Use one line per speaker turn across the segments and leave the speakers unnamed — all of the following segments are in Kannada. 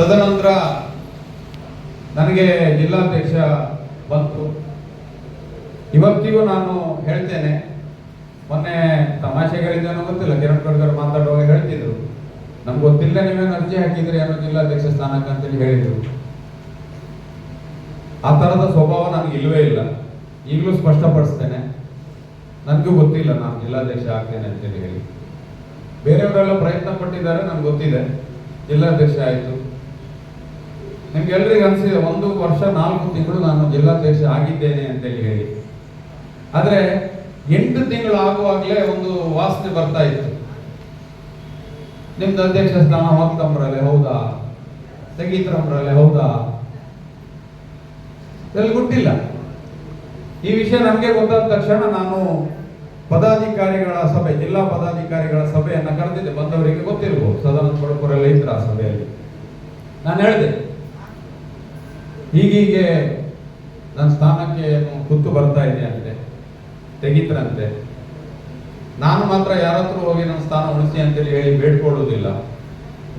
ತದನಂತರ ನನಗೆ ಜಿಲ್ಲಾಧ್ಯಕ್ಷ ಬಂತು. ಇವತ್ತಿಗೂ ನಾನು ಹೇಳ್ತೇನೆ, ಮೊನ್ನೆ ತಮಾಷೆಗೆ ಹೇಳಿದ್ದೇನೋ ಗೊತ್ತಿಲ್ಲ, ಕಿರಣ್ ಕೊಡ್ಗರ್ ಮಾತಾಡುವಾಗ ಹೇಳ್ತಿದ್ರು. ನಮ್ಗೆ ಗೊತ್ತಿಲ್ಲ ನೀವೇನು ಅರ್ಜಿ ಹಾಕಿದ್ರಿ ಏನೋ ಜಿಲ್ಲಾಧ್ಯಕ್ಷ ಸ್ಥಾನಕ್ಕೆ ಅಂತೇಳಿ ಹೇಳಿದ್ರು. ಆ ಥರದ ಸ್ವಭಾವ ನನಗೆ ಇಲ್ಲವೇ ಇಲ್ಲ. ಈಗಲೂ ಸ್ಪಷ್ಟಪಡಿಸ್ತೇನೆ. ನನಗೂ ಗೊತ್ತಿಲ್ಲ ನಾನು ಜಿಲ್ಲಾಧ್ಯಕ್ಷ ಆಗ್ತೇನೆ ಅಂತೇಳಿ ಹೇಳಿ. ಬೇರೆಯವರೆಲ್ಲ ಪ್ರಯತ್ನ ಪಟ್ಟಿದ್ದಾರೆ, ನನಗೆ ಗೊತ್ತಿದೆ. ಜಿಲ್ಲಾಧ್ಯಕ್ಷ ಆಯಿತು. ನಿಮ್ಗೆಲ್ರಿಗೂ ಅನಿಸಿದೆ ಒಂದು ವರ್ಷ, ನಾಲ್ಕು ತಿಂಗಳು ನಾನು ಜಿಲ್ಲಾಧ್ಯಕ್ಷ ಆಗಿದ್ದೇನೆ ಅಂತ ಹೇಳಿ. ಆದರೆ ಎಂಟು ತಿಂಗಳು ಆಗುವಾಗಲೇ ಒಂದು ವಾಸನೆ ಬರ್ತಾ ಇತ್ತು. ನಿಮ್ದು ಅಧ್ಯಕ್ಷ ಸ್ಥಾನ ಹೋಗ್ತಂಬ್ರಲ್ಲೇ ಹೌದಾ? ತೆಗೀತಂಬ್ರಲ್ಲೇ ಹೌದಾ? ಎಲ್ಲಿ ಗೊತ್ತಿಲ್ಲ ಈ ವಿಷಯ ನನಗೆ ಗೊತ್ತಾದ ತಕ್ಷಣ ನಾನು ಪದಾಧಿಕಾರಿಗಳ ಸಭೆ, ಜಿಲ್ಲಾ ಪದಾಧಿಕಾರಿಗಳ ಸಭೆಯನ್ನ ಕರೆದಿದ್ದೆ. ಬಂದವರಿಗೆ ಗೊತ್ತಿರ್ಬೋದು. ಸದಾನಂದ ಕೊಡಪುರಲ್ಲಿ ಇದ್ರ ಆ ಸಭೆಯಲ್ಲಿ. ನಾನು ಹೇಳಿದೆ ಹೀಗೀಗೆ ನನ್ನ ಸ್ಥಾನಕ್ಕೆ ಕುತ್ತು ಬರ್ತಾ ಇದೆ ಅಂತೆ ತೆಗಿತ್ರಂತೆ. ನಾನು ಮಾತ್ರ ಯಾರತ್ರ ಹೋಗಿ ನನ್ನ ಸ್ಥಾನ ಉಳಿಸಿ ಅಂತೇಳಿ ಹೇಳಿ ಬೇಡ್ಕೊಳ್ಳೋದಿಲ್ಲ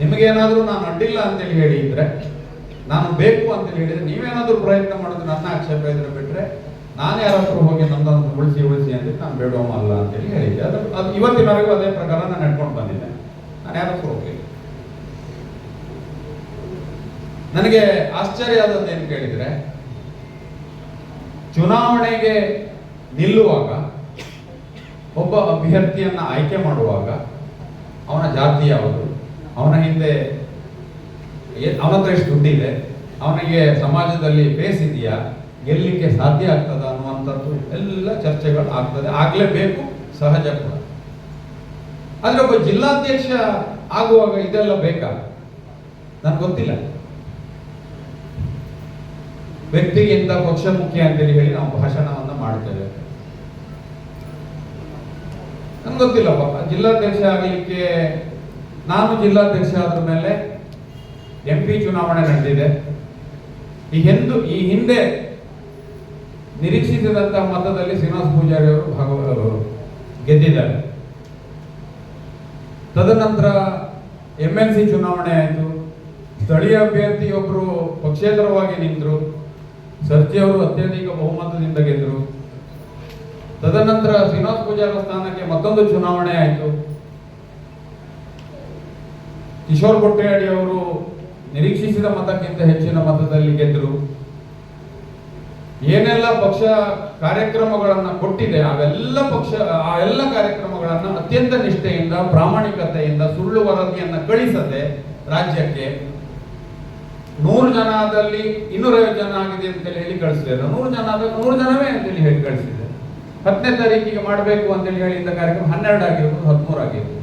ನಿಮಗೇನಾದರೂ ನಾನು ಅಡ್ಡಿಲ್ಲ ಅಂತೇಳಿ ಹೇಳಿ ಇದ್ರೆ, ನಾನು ಬೇಕು ಅಂತೇಳಿ ಹೇಳಿದ್ರೆ ನೀವೇನಾದರೂ ಪ್ರಯತ್ನ ಮಾಡೋದು ನನ್ನ ಆಕ್ಷೇಪ ಇದ್ರೆ ಬಿಟ್ಟರೆ ನಾನು ಯಾರತ್ರ ಹೋಗಿ ನನ್ನನ್ನು ಉಳಿಸಿ ಉಳಿಸಿ ಅಂತ ನಾನು ಬೇಡೋಮಲ್ಲ ಅಂತೇಳಿ ಹೇಳಿದ್ದೆ. ಅದು ಅದು ಇವತ್ತಿನವರೆಗೂ ಅದೇ ಪ್ರಕಾರ ನಾನು ನಡ್ಕೊಂಡು ಬಂದಿದ್ದೆ. ನಾನು ಯಾರ ಹತ್ರ ಹೋಗ್ಲಿಲ್ಲ. ನನಗೆ ಆಶ್ಚರ್ಯ ಆದದ್ದು ಏನು ಕೇಳಿದ್ರೆ, ಚುನಾವಣೆಗೆ ನಿಲ್ಲುವಾಗ, ಒಬ್ಬ ಅಭ್ಯರ್ಥಿಯನ್ನ ಆಯ್ಕೆ ಮಾಡುವಾಗ, ಅವನ ಜಾತಿ ಯಾವುದು, ಅವನ ಹಿಂದೆ ಅವನ ಹತ್ರ ಎಷ್ಟು ದುಡ್ಡಿದೆ, ಅವನಿಗೆ ಸಮಾಜದಲ್ಲಿ ಬೇಸಿದೆಯಾ ಗೆಲ್ಲಿಕ್ಕೆ ಸಾಧ್ಯ ಆಗ್ತದ ಅನ್ನುವಂಥದ್ದು ಎಲ್ಲ ಚರ್ಚೆಗಳು ಆಗ್ತದೆ. ಆಗ್ಲೇಬೇಕು, ಸಹಜ ಕೂಡ. ಆದ್ರೆ ಒಬ್ಬ ಜಿಲ್ಲಾಧ್ಯಕ್ಷ ಆಗುವಾಗ ಇದೆಲ್ಲ ಬೇಕಾ? ನನ್ಗೆ ಗೊತ್ತಿಲ್ಲ. ವ್ಯಕ್ತಿಗಿಂತ ಪಕ್ಷ ಮುಖ್ಯ ಅಂತೇಳಿ ಹೇಳಿ ನಾವು ಭಾಷಣವನ್ನು ಮಾಡ್ತೇವೆ. ನಮ್ಗೆ ಗೊತ್ತಿಲ್ಲಪ್ಪ. ಜಿಲ್ಲಾಧ್ಯಕ್ಷ ಆಗಲಿಕ್ಕೆ ನಾನು ಜಿಲ್ಲಾಧ್ಯಕ್ಷ ಆದ ಮೇಲೆ ಎಂ ಪಿ ಚುನಾವಣೆ ನಡೆದಿದೆ. ಈ ಹಿಂದು, ಈ ಹಿಂದೆ ನಿರೀಕ್ಷಿಸಿದಂತಹ ಮತದಲ್ಲಿ ಶ್ರೀನಿವಾಸ ಪೂಜಾರಿ ಅವರು ಭಾಗವ ಗೆದ್ದಿದ್ದಾರೆ. ತದನಂತರ ಎಂ ಎಲ್ ಸಿ ಚುನಾವಣೆ ಆಯಿತು. ಸ್ಥಳೀಯ ಅಭ್ಯರ್ಥಿಯೊಬ್ಬರು ಪಕ್ಷೇತರವಾಗಿ ನಿಂತರು. ಸರ್ಜಿ ಅವರು ಅತ್ಯಧಿಕ ಬಹುಮತದಿಂದ ಗೆದ್ದರು ತದನಂತರ ಶ್ರೀನಿವಾಸ ಪೂಜಾರ ಸ್ಥಾನಕ್ಕೆ ಮತ್ತೊಂದು ಚುನಾವಣೆ ಆಯಿತು. ಕಿಶೋರ್ ಕೊಟ್ಟೇಡಿ ಅವರು ನಿರೀಕ್ಷಿಸಿದ ಮತಕ್ಕಿಂತ ಹೆಚ್ಚಿನ ಮತದಲ್ಲಿ ಗೆದ್ದರು ಏನೆಲ್ಲ ಪಕ್ಷ ಕಾರ್ಯಕ್ರಮಗಳನ್ನ ಕೊಟ್ಟಿದೆ, ಅವೆಲ್ಲ ಪಕ್ಷ, ಆ ಎಲ್ಲ ಕಾರ್ಯಕ್ರಮಗಳನ್ನ ಅತ್ಯಂತ ನಿಷ್ಠೆಯಿಂದ, ಪ್ರಾಮಾಣಿಕತೆಯಿಂದ, ಸುಳ್ಳು ವರದಿಯನ್ನ ಕಳಿಸದೆ ರಾಜ್ಯಕ್ಕೆ ನೂರು ಜನದಲ್ಲಿ ಇನ್ನೂರೈವತ್ತು ಜನ ಆಗಿದೆ ಅಂತ ಹೇಳಿ ಕಳಿಸಿದ್ರು ನೂರು ಜನ ಆದಾಗ ನೂರು ಜನವೇ ಅಂತೇಳಿ ಹೇಳಿ ಕಳಿಸಿದೆ. ಹತ್ತನೇ ತಾರೀಕಿಗೆ ಮಾಡಬೇಕು ಅಂತೇಳಿ ಹೇಳಿದ್ದ ಕಾರ್ಯಕ್ರಮ ಹನ್ನೆರಡು ಆಗಿರ್ಬೋದು, ಹದಿಮೂರು ಆಗಿರ್ಬೋದು.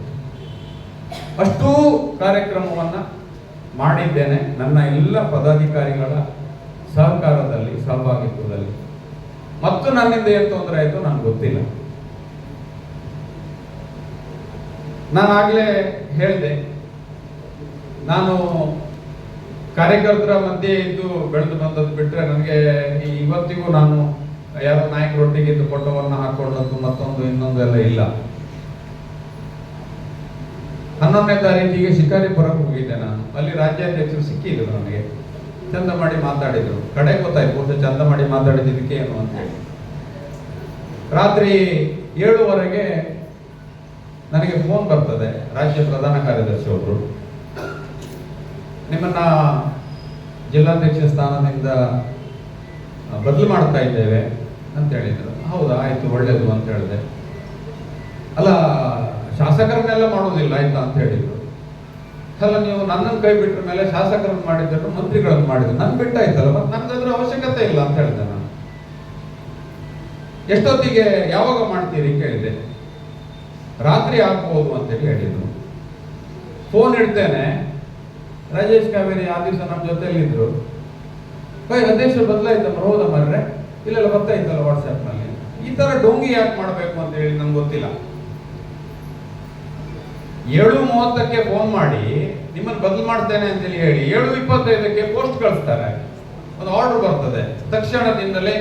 ಅಷ್ಟೂ ಕಾರ್ಯಕ್ರಮವನ್ನ ಮಾಡಿದ್ದೇನೆ. ನನ್ನ ಎಲ್ಲ ಪದಾಧಿಕಾರಿಗಳ ಸಹಕಾರದಲ್ಲಿ, ಸಹಭಾಗಿತ್ವದಲ್ಲಿ. ಮತ್ತು ನನ್ನಿಂದ ಏನು ತೊಂದರೆ ಆಯಿತು ನನಗೆ ಗೊತ್ತಿಲ್ಲ. ನಾನು ಆಗ್ಲೇ ಹೇಳಿದೆ, ನಾನು ಕಾರ್ಯಕರ್ತರ ಮಧ್ಯೆ ಇದ್ದು ಬೆಳೆದು ಬಂದದ್ದು ಬಿಟ್ಟರೆ ನನಗೆ ಇವತ್ತಿಗೂ ನಾನು ಯಾರೋ ನಾಯಕರೊಟ್ಟಿಗೆ ಇದ್ದು ಫೋಟೋವನ್ನು ಹಾಕೊಂಡದ್ದು ಮತ್ತೊಂದು, ಇನ್ನೊಂದು ಎಲ್ಲ ಇಲ್ಲ. ಹನ್ನೊಂದನೇ ತಾರೀಕಿಗೆ ಶಿಕಾರಿಪುರಕ್ಕೆ ಹೋಗಿದ್ದೆ ನಾನು. ಅಲ್ಲಿ ರಾಜ್ಯಾಧ್ಯಕ್ಷರು ಸಿಕ್ಕಿದ್ರು ನನಗೆ ಚಂದ ಮಾಡಿ ಮಾತಾಡಿದ್ರು. ಕಡೆ ಗೊತ್ತಾಯ್ತು, ಬಹುಶಃ ಚಂದ ಮಾಡಿ ಮಾತಾಡಿದ್ದಕ್ಕೆ ಏನು ಅಂತ ಹೇಳಿ. ರಾತ್ರಿ ಏಳುವರೆಗೆ ನನಗೆ ಫೋನ್ ಬರ್ತದೆ, ರಾಜ್ಯ ಪ್ರಧಾನ ಕಾರ್ಯದರ್ಶಿ ಅವರು ನಿಮ್ಮನ್ನ ಜಿಲ್ಲಾಧ್ಯಕ್ಷ ಸ್ಥಾನದಿಂದ ಬದಲು ಮಾಡ್ತಾ ಇದ್ದೇವೆ ಅಂತ ಹೇಳಿದರು. ಹೌದಾ, ಆಯ್ತು, ಒಳ್ಳೇದು ಅಂತ ಹೇಳಿದೆ. ಅಲ್ಲ, ಶಾಸಕರನ್ನೆಲ್ಲ ಮಾಡೋದಿಲ್ಲ, ಆಯ್ತಾ ಅಂತ ಹೇಳಿದ್ರು. ಅಲ್ಲ, ನೀವು ನನ್ನನ್ನು ಕೈ ಬಿಟ್ಟ ಮೇಲೆ ಶಾಸಕರನ್ನು ಮಾಡಿದ್ರು ಮಂತ್ರಿಗಳನ್ನು ಮಾಡಿದ್ರು. ನನ್ ಬಿಟ್ಟಾಯ್ತಲ್ಲ ಮತ್ತೆ ನನ್ಗದ್ರ ಅವಶ್ಯಕತೆ ಇಲ್ಲ ಅಂತ ಹೇಳಿದೆ ನಾನು. ಎಷ್ಟೊತ್ತಿಗೆ ಯಾವಾಗ ಮಾಡ್ತೀರಿ ಕೇಳಿದೆ. ರಾತ್ರಿ ಆಗ್ಬೋದು ಅಂತೇಳಿ ಹೇಳಿದ್ರು. ಫೋನ್ ಇಡ್ತೇನೆ. ರಾಜೇಶ್ ಕಾವೇರಿ ಆ ದಿವಸ ನಮ್ಮ ಜೊತೆಯಲ್ಲಿದ್ದರು ಬೈ ಅಧ್ಯಕ್ಷ ಬದಲಾಯ್ತಮ್ಮ ಹೌದಾ ಮರ್ರೆ. ಇಲ್ಲೆಲ್ಲ ಬರ್ತಾ ಇತ್ತಲ್ಲ ವಾಟ್ಸ್ಆ್ಯಪ್ನಲ್ಲಿ. ಈ ತರ ಡೋಂಗಿ ಯಾಕೆ ಮಾಡಬೇಕು ಅಂತ ಹೇಳಿ ನಂಗೆ ಗೊತ್ತಿಲ್ಲ. ಏಳು ಮೂವತ್ತಕ್ಕೆ ಫೋನ್ ಮಾಡಿ ನಿಮ್ಮನ್ನು ಬದಲು ಮಾಡ್ತೇನೆ ಅಂತ ಹೇಳಿ, ಏಳು ಇಪ್ಪತ್ತೈದಕ್ಕೆ ಪೋಸ್ಟ್ ಕಳಿಸ್ತಾರೆ. ಒಂದು ಆರ್ಡರ್ ಬರ್ತದೆ. ತಕ್ಷಣದಿಂದಲೇ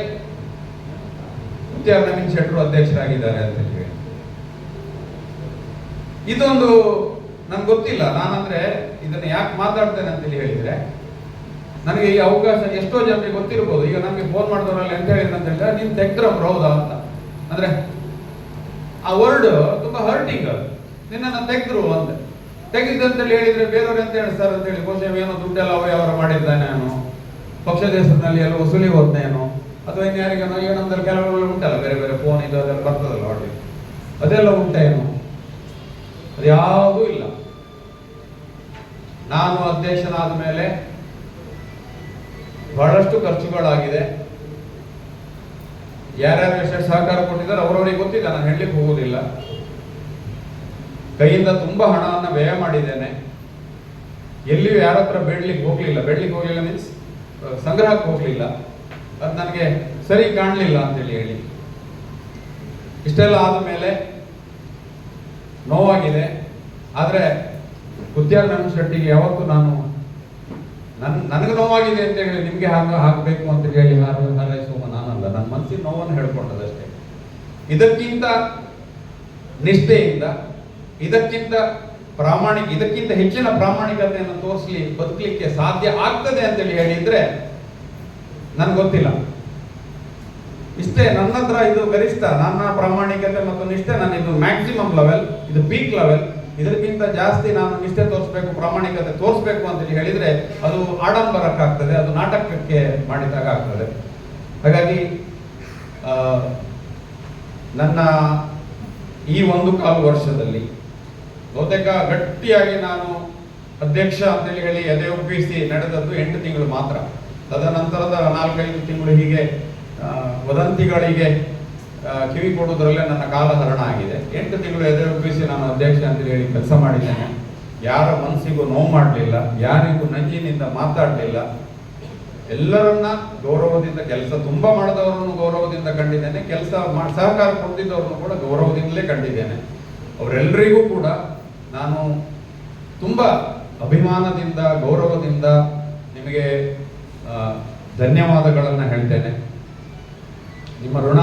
ಮುತ್ಯಾರ ನವೀನ್ ಶೆಟ್ಟರು ಅಧ್ಯಕ್ಷರಾಗಿದ್ದಾರೆ ಅಂತ ಹೇಳಿ. ಇದೊಂದು ನನ್ಗೆ ಗೊತ್ತಿಲ್ಲ. ನಾನಂದ್ರೆ ಇದನ್ನ ಯಾಕೆ ಮಾತಾಡ್ತೇನೆ ಅಂತೇಳಿ ಹೇಳಿದ್ರೆ, ನನಗೆ ಈ ಅವಕಾಶ ಎಷ್ಟೋ ಜನರಿಗೆ ಗೊತ್ತಿರ್ಬೋದು. ಈಗ ನಮಗೆ ಫೋನ್ ಮಾಡಿದವರಲ್ಲಿ ಎಂತ ಹೇಳಿದ್ರು ಅಂತ ಹೇಳಿದ್ರೆ, ನೀನು ತೆಗ್ದ್ರಮ್ ಹೌದಾ? ಅಂತ. ಅಂದ್ರೆ, ಆ ವರ್ಡ್ ತುಂಬಾ ಹರ್ಟಿಂಗ್ ನಿನ್ನನ್ನು ತೆಗೆದ್ರು ಅಂತ. ತೆಗೆದಂತೇಳಿ ಹೇಳಿದ್ರೆ ಬೇರೆಯವ್ರು ಎಂತ ಹೇಳ್ತಾರೆ ಅಂತ ಹೇಳಿ, ಬಹುಶಃ ಏನೋ ದುಡ್ಡೆಲ್ಲ ಅವಯವರ ಮಾಡಿದ್ದಾನೆ ಅವನು ಪಕ್ಷದ ಹೆಸರಿನಲ್ಲಿ ಎಲ್ಲ ವಸೂಲಿ ಹೋದ್ನೇನು ಅಥವಾ ಇನ್ಯಾರಿಗೇನೋ ಏನಂದ್ರೆ ಕೆಲವರು ಉಂಟಲ್ಲ, ಬೇರೆ ಬೇರೆ ಫೋನ್ ಇದು ಅದೆಲ್ಲ ಬರ್ತದಲ್ಲ ಒಳ್ಳೆ ಅದೆಲ್ಲ ಉಂಟೇನು ಅದ್ಯಾವುದೂ ಇಲ್ಲ. ನಾನು ಅಧ್ಯಕ್ಷನಾದ ಮೇಲೆ ಬಹಳಷ್ಟು ಖರ್ಚುಗಳಾಗಿದೆ. ಯಾರ್ಯಾರು ಎಷ್ಟು ಸಹಕಾರ ಕೊಟ್ಟಿದ್ದಾರೆ ಅವರವರಿಗೆ ಗೊತ್ತಿದೆ ನಾನು ಹೇಳಲಿಕ್ಕೆ ಹೋಗೋದಿಲ್ಲ ಕೈಯಿಂದ ತುಂಬಾ ಹಣವನ್ನು ವ್ಯಯ ಮಾಡಿದ್ದೇನೆ. ಎಲ್ಲಿಯೂ ಯಾರ ಹತ್ರ ಬೇಡ್ಲಿಕ್ಕೆ ಹೋಗ್ಲಿಲ್ಲ. ಬೇಡ್ಲಿಕ್ಕೆ ಹೋಗ್ಲಿಲ್ಲ ಮೀನ್ಸ್ ಸಂಗ್ರಹಕ್ಕೆ ಹೋಗ್ಲಿಲ್ಲ. ಅದು ನನಗೆ ಸರಿ ಕಾಣಲಿಲ್ಲ ಅಂತೇಳಿ ಹೇಳಿ. ಇಷ್ಟೆಲ್ಲ ಆದ ಮೇಲೆ ನೋವಾಗಿದೆ. ಆದರೆ ಕುದ್ಯಾರ್ ನಮ್ಮ ಶೆಟ್ಟಿಗೆ ಯಾವತ್ತೂ ನಾನು ನನ್ ನನಗೆ ನೋವಾಗಿದೆ ಅಂತ ಹೇಳಿ ನಿಮ್ಗೆ ಹಾಕ ಹಾಕಬೇಕು ಅಂತ ಹೇಳಿ ಹಾರ ಹಾರೈಸುವ ನಾನಲ್ಲ. ನನ್ನ ಮನಸ್ಸಿನ ನೋವನ್ನು ಹೇಳ್ಕೊಂಡದಷ್ಟೇ ಇದಕ್ಕಿಂತ ನಿಷ್ಠೆಯಿಂದ, ಇದಕ್ಕಿಂತ ಪ್ರಾಮಾಣಿಕ, ಇದಕ್ಕಿಂತ ಹೆಚ್ಚಿನ ಪ್ರಾಮಾಣಿಕತೆಯನ್ನು ತೋರಿಸಲಿ, ಬದುಕಲಿಕ್ಕೆ ಸಾಧ್ಯ ಆಗ್ತದೆ ಅಂತೇಳಿ ಹೇಳಿದ್ರೆ ನನ್ಗೆ ಗೊತ್ತಿಲ್ಲ. ಇಷ್ಟೇ ನನ್ನ ಹತ್ರ ಇದು ಗರಿಷ್ಠ, ನನ್ನ ಪ್ರಾಮಾಣಿಕತೆ ಮತ್ತು ನಿಷ್ಠೆ ನಾನು ಇದು ಮ್ಯಾಕ್ಸಿಮಮ್ ಲೆವೆಲ್ ಇದು ಪೀಕ್ ಲೆವೆಲ್ ಇದಕ್ಕಿಂತ ಜಾಸ್ತಿ ನಾನು ನಿಷ್ಠೆ ತೋರಿಸ್ಬೇಕು, ಪ್ರಾಮಾಣಿಕತೆ ತೋರಿಸ್ಬೇಕು ಅಂತ ಹೇಳಿದ್ರೆ ಅದು ಆಡಂಬರಕ್ಕಾಗ್ತದೆ, ಅದು ನಾಟಕಕ್ಕೆ ಮಾಡಿದಾಗ ಆಗ್ತದೆ. ಹಾಗಾಗಿ ನನ್ನ ಈ ಒಂದು ಕಾಲು ವರ್ಷದಲ್ಲಿ ಬಹುತೇಕ ಗಟ್ಟಿಯಾಗಿ ನಾನು ಅಧ್ಯಕ್ಷ ಅಂತೇಳಿ ಹೇಳಿ ಎದೆ ಒಪ್ಪಿಸಿ ನಡೆದದ್ದು ಎಂಟು ತಿಂಗಳು ಮಾತ್ರ. ತದನಂತರದ ನಾಲ್ಕೈದು ತಿಂಗಳು ಹೀಗೆ ವದಂತಿಗಳಿಗೆ ಕಿವಿ ಕೊಡುವುದರಲ್ಲೇ ನನ್ನ ಕಾಲ ಹರಣ ಆಗಿದೆ. ಎಂಟು ತಿಂಗಳು ಎದೆ ಬಿಸಿ ನಾನು ಅಧ್ಯಕ್ಷ ಅಂತ ಹೇಳಿ ಕೆಲಸ ಮಾಡಿದ್ದೇನೆ. ಯಾರ ಮನಸ್ಸಿಗೂ ನೋವು ಮಾಡಲಿಲ್ಲ, ಯಾರಿಗೂ ನಂಜಿನಿಂದ ಮಾತಾಡಲಿಲ್ಲ. ಎಲ್ಲರನ್ನ ಗೌರವದಿಂದ ಕೆಲಸ ತುಂಬ ಮಾಡಿದವರನ್ನು ಗೌರವದಿಂದ ಕಂಡಿದ್ದೇನೆ. ಕೆಲಸ ಮಾಡಿ, ಸಹಕಾರ ಕೊಡ್ತಿದ್ದವ್ರನ್ನು ಕೂಡ ಗೌರವದಿಂದಲೇ ಕಂಡಿದ್ದೇನೆ. ಅವರೆಲ್ಲರಿಗೂ ಕೂಡ ನಾನು ತುಂಬ ಅಭಿಮಾನದಿಂದ, ಗೌರವದಿಂದ ನಿಮಗೆ ಧನ್ಯವಾದಗಳನ್ನು ಹೇಳ್ತೇನೆ. ನಿಮ್ಮ ಋಣ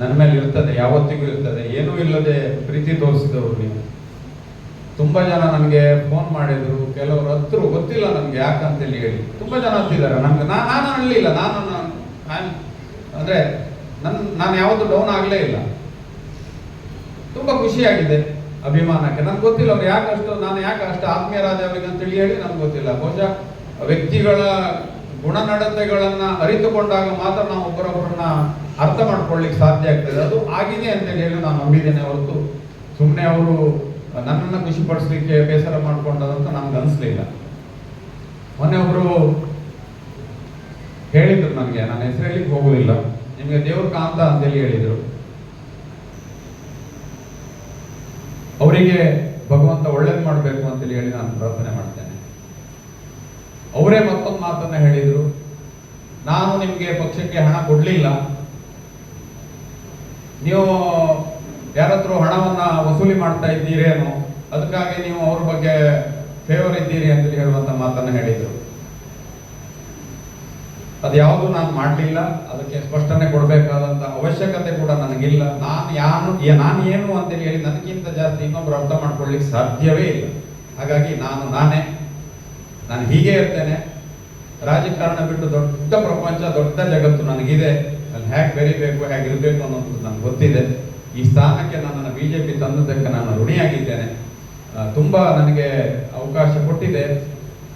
ನನ್ನ ಮೇಲೆ ಇರ್ತದೆ, ಯಾವತ್ತಿಗೂ ಇರ್ತದೆ, ಏನೂ ಇಲ್ಲದೆ ಪ್ರೀತಿ ತೋರಿಸಿದವರು ನೀವು. ತುಂಬಾ ಜನ ನನಗೆ ಫೋನ್ ಮಾಡಿದ್ರು, ಕೆಲವರು ಹತ್ರ ಗೊತ್ತಿಲ್ಲ ನನಗೆ ಯಾಕಂತೇಳಿ ಹೇಳಿ. ತುಂಬಾ ಜನ ಹತ್ತಿದ್ದಾರೆ, ನಮ್ಗೆ ನಾನು ನಾನು ನಾನು ನಾನು- ಅಂದ್ರೆ ನನ್ ನಾನು ಯಾವತ್ತೂ ಡೌನ್ ಆಗಲೇ ಇಲ್ಲ. ತುಂಬಾ ಖುಷಿಯಾಗಿದೆ ಅಭಿಮಾನಕ್ಕೆ. ನನ್ಗೆ ಗೊತ್ತಿಲ್ಲ ಅವ್ರು ಯಾಕೆ ಅಷ್ಟು ನಾನು ಯಾಕೆ ಅಷ್ಟು ಆತ್ಮೀಯರಾದ ಅವರಿಗೆ ಅಂತೇಳಿ ಹೇಳಿ ನನ್ಗೆ ಗೊತ್ತಿಲ್ಲ. ಬಹುಶಃ ವ್ಯಕ್ತಿಗಳ ಗುಣನಡತೆಗಳನ್ನು ಅರಿತುಕೊಂಡಾಗ ಮಾತ್ರ ನಾವು ಒಬ್ಬರೊಬ್ಬರನ್ನ ಅರ್ಥ ಮಾಡ್ಕೊಳ್ಳಿಕ್ಕೆ ಸಾಧ್ಯ ಆಗ್ತದೆ. ಅದು ಆಗಿದೆ ಅಂತೇಳಿ ಹೇಳಿ ನಾನು ನಂಬಿದ್ದೇನೆ ಹೊರತು. ಸುಮ್ಮನೆ ಅವರು ನನ್ನನ್ನು ಖುಷಿ ಪಡಿಸ್ಲಿಕ್ಕೆ ಬೇಸರ ಮಾಡ್ಕೊಂಡದಂತ ನನ್ಗೆ ಅನಿಸ್ಲಿಲ್ಲ ಮೊನ್ನೆ ಒಬ್ರು ಹೇಳಿದ್ರು ನನಗೆ, ನನ್ನ ಹೆಸರು ಹೇಳಿಕ್ಕೆ ಹೋಗುದಿಲ್ಲ. ನಿಮಗೆ ದೇವ್ರ ಕಾಂತ ಅಂತೇಳಿ ಹೇಳಿದ್ರು. ಅವರಿಗೆ ಭಗವಂತ ಒಳ್ಳೇದು ಮಾಡಬೇಕು ಅಂತೇಳಿ ಹೇಳಿ ನಾನು ಪ್ರಾರ್ಥನೆ ಮಾಡ್ತೇನೆ. ಅವರೇ ಮತ್ತೊಂದು ಮಾತನ್ನ ಹೇಳಿದರು. ನಾನು ನಿಮಗೆ ಪಕ್ಷಕ್ಕೆ ಹಣ ಕೊಡ್ಲಿಲ್ಲ. ನೀವು ಯಾರತ್ರ ಹಣವನ್ನ ವಸೂಲಿ ಮಾಡ್ತಾ ಇದ್ದೀರೇನೋ, ಅದಕ್ಕಾಗಿ ನೀವು ಅವ್ರ ಬಗ್ಗೆ ಫೇವರ್ ಇದ್ದೀರಿ ಅಂತ ಹೇಳುವಂತ ಮಾತನ್ನ ಹೇಳಿದ್ರು. ಅದು ಯಾವುದು ನಾನು ಮಾಡಲಿಲ್ಲ, ಅದಕ್ಕೆ ಸ್ಪಷ್ಟನೆ ಕೊಡಬೇಕಾದಂತ ಅವಶ್ಯಕತೆ ಕೂಡ ನನಗಿಲ್ಲ. ನಾನು ಯಾನು ನಾನು ಏನು ಅಂತೇಳಿ ಹೇಳಿ ನನಗಿಂತ ಜಾಸ್ತಿ ಇನ್ನೊಬ್ರು ಅರ್ಥ ಮಾಡ್ಕೊಳ್ಳಿಕ್ಕೆ ಸಾಧ್ಯವೇ ಇಲ್ಲ. ಹಾಗಾಗಿ ನಾನು ನಾನೇ, ನಾನು ಹೀಗೆ ಇರ್ತೇನೆ. ರಾಜಕಾರಣ ಬಿಟ್ಟು ದೊಡ್ಡ ಪ್ರಪಂಚ, ದೊಡ್ಡ ಜಗತ್ತು ನನಗಿದೆ. ಅಲ್ಲಿ ಹೇಗೆ ಬೆರಿಬೇಕು ಹೇಗೆ ಇರಬೇಕು ಅನ್ನೋದು ನನಗೆ ಗೊತ್ತಿದೆ. ಈ ಸ್ಥಾನಕ್ಕೆ ನನ್ನನ್ನು ಬಿ ಜೆ ಪಿ ತಂದದ್ದಕ್ಕೆ ನಾನು ಋಣಿಯಾಗಿದ್ದೇನೆ. ತುಂಬ ನನಗೆ ಅವಕಾಶ ಕೊಟ್ಟಿದೆ.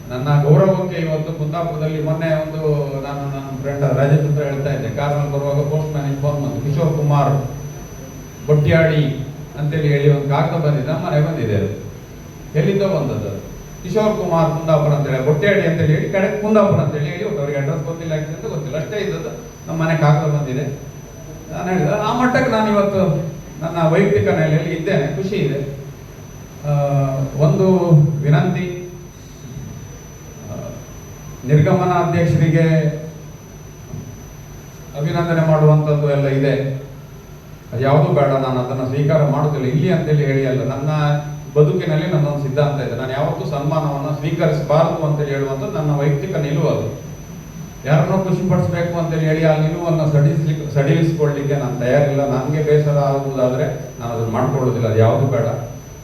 ನನ್ನ ಗೌರವಕ್ಕೆ ಇವತ್ತು ಕುಂದಾಪುರದಲ್ಲಿ ಮೊನ್ನೆ ಒಂದು ನಾನು ನನ್ನ ಫ್ರೆಂಡ್ ರಾಜೇಂದ್ರ ಹತ್ರ ಹೇಳ್ತಾ ಇದ್ದೆ. ಕಾರ್ನಲ್ಲಿ ಬರುವಾಗ ಪೋಸ್ಟ್ ಮ್ಯಾನ್ ಫೋನ್ ಬಂತು. ಕಿಶೋರ್ ಕುಮಾರ್ ಬೊಟ್ಟಿಯಾಡಿ ಅಂತೇಳಿ ಹೇಳಿ ಒಂದು ಕಾಗದ ಬಂದಿದ್ದ ಮನೆ ಬಂದಿದೆ ಅದು. ಎಲ್ಲಿಂದ ಬಂದದ್ದು? ಕಿಶೋರ್ ಕುಮಾರ್ ಕುಂದಾಪುರ ಅಂತೇಳಿ ಬೊಟ್ಟೆಹಳ್ಳಿ ಅಂತ ಹೇಳಿ ಕಡೆ ಕುಂದಾಪುರ ಅಂತ ಹೇಳಿ ಅವ್ರಿಗೆ ಅಡ್ರೆಸ್ ಗೊತ್ತಿಲ್ಲ ಅಂತ ಗೊತ್ತಿಲ್ಲ. ಅಷ್ಟೇ ಇದ್ದದ್ದು ನಮ್ಮ ಮನೆ ಕಾಗದ ಬಂದಿದೆ. ನಾನು ಹೇಳಿದೆ, ಆ ಮಟ್ಟಕ್ಕೆ ನಾನು ಇವತ್ತು ನನ್ನ ವೈಯಕ್ತಿಕ ನೆಲೆಯಲ್ಲಿ ಇದ್ದೇನೆ, ಖುಷಿ ಇದೆ. ಒಂದು ವಿನಂತಿ ನಿರ್ಗಮನ ಅಧ್ಯಕ್ಷರಿಗೆ ಅಭಿನಂದನೆ ಮಾಡುವಂಥದ್ದು ಎಲ್ಲ ಇದೆ. ಅದು ಯಾವುದೂ ಬೇಡ, ನಾನು ಅದನ್ನು ಸ್ವೀಕಾರ ಮಾಡುತ್ತಿಲ್ಲ. ಇಲ್ಲಿ ಅಂತೇಳಿ ಹೇಳಿ ಅಲ್ಲ ನನ್ನ ಬದುಕಿನಲ್ಲಿ ನನ್ನೊಂದು ಸಿದ್ಧಾಂತ ಇದೆ ನಾನು ಯಾವತ್ತೂ ಸನ್ಮಾನವನ್ನು ಸ್ವೀಕರಿಸಬಾರದು ಅಂತ ಹೇಳುವಂಥದ್ದು ನನ್ನ ವೈಯಕ್ತಿಕ ನಿಲುವು ಅದು. ಯಾರನ್ನೋ ಖುಷಿ ಪಡಿಸ್ಬೇಕು ಅಂತೇಳಿ ಹೇಳಿ ಆ ನಿಲುವನ್ನು ಸಡಿಲಿಸ್ಲಿಕ್ಕೆ ಸಡಿಲಿಸ್ಕೊಳ್ಳಿಕ್ಕೆ ನಾನು ತಯಾರಿಲ್ಲ. ನನಗೆ ಬೇಸರ ಆಗುವುದಾದರೆ ನಾನು ಅದನ್ನು ಮಾಡ್ಕೊಳ್ಳೋದಿಲ್ಲ. ಅದು ಯಾವುದು ಬೇಡ.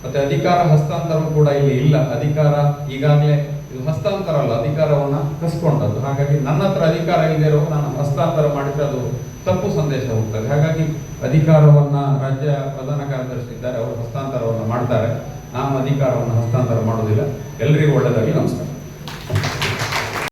ಮತ್ತೆ ಅಧಿಕಾರ ಹಸ್ತಾಂತರ ಕೂಡ ಇಲ್ಲಿ ಇಲ್ಲ. ಅಧಿಕಾರ ಈಗಾಗಲೇ ಇದು ಹಸ್ತಾಂತರ ಅಲ್ಲ, ಅಧಿಕಾರವನ್ನು ಕಸ್ಕೊಂಡದ್ದು. ಹಾಗಾಗಿ ನನ್ನ ಹತ್ರ ಅಧಿಕಾರ ಇಲ್ಲದೆ ಇರೋ ನಾನು ಹಸ್ತಾಂತರ ಮಾಡಿದರೆ ಅದು ತಪ್ಪು ಸಂದೇಶ ಹೋಗ್ತದೆ. ಹಾಗಾಗಿ ಅಧಿಕಾರವನ್ನು ರಾಜ್ಯ ಪ್ರಧಾನ ಕಾರ್ಯದರ್ಶಿ ಇದ್ದಾರೆ. ಅವರು ಹಸ್ತಾಂತರವನ್ನು ಮಾಡ್ತಾರೆ. ನಾನು ಅಧಿಕಾರವನ್ನು ಹಸ್ತಾಂತರ ಮಾಡೋದಿಲ್ಲ ಎಲ್ಲರಿಗೂ ಒಳ್ಳೆಯದಾಗಿ ನಮಸ್ಕಾರ.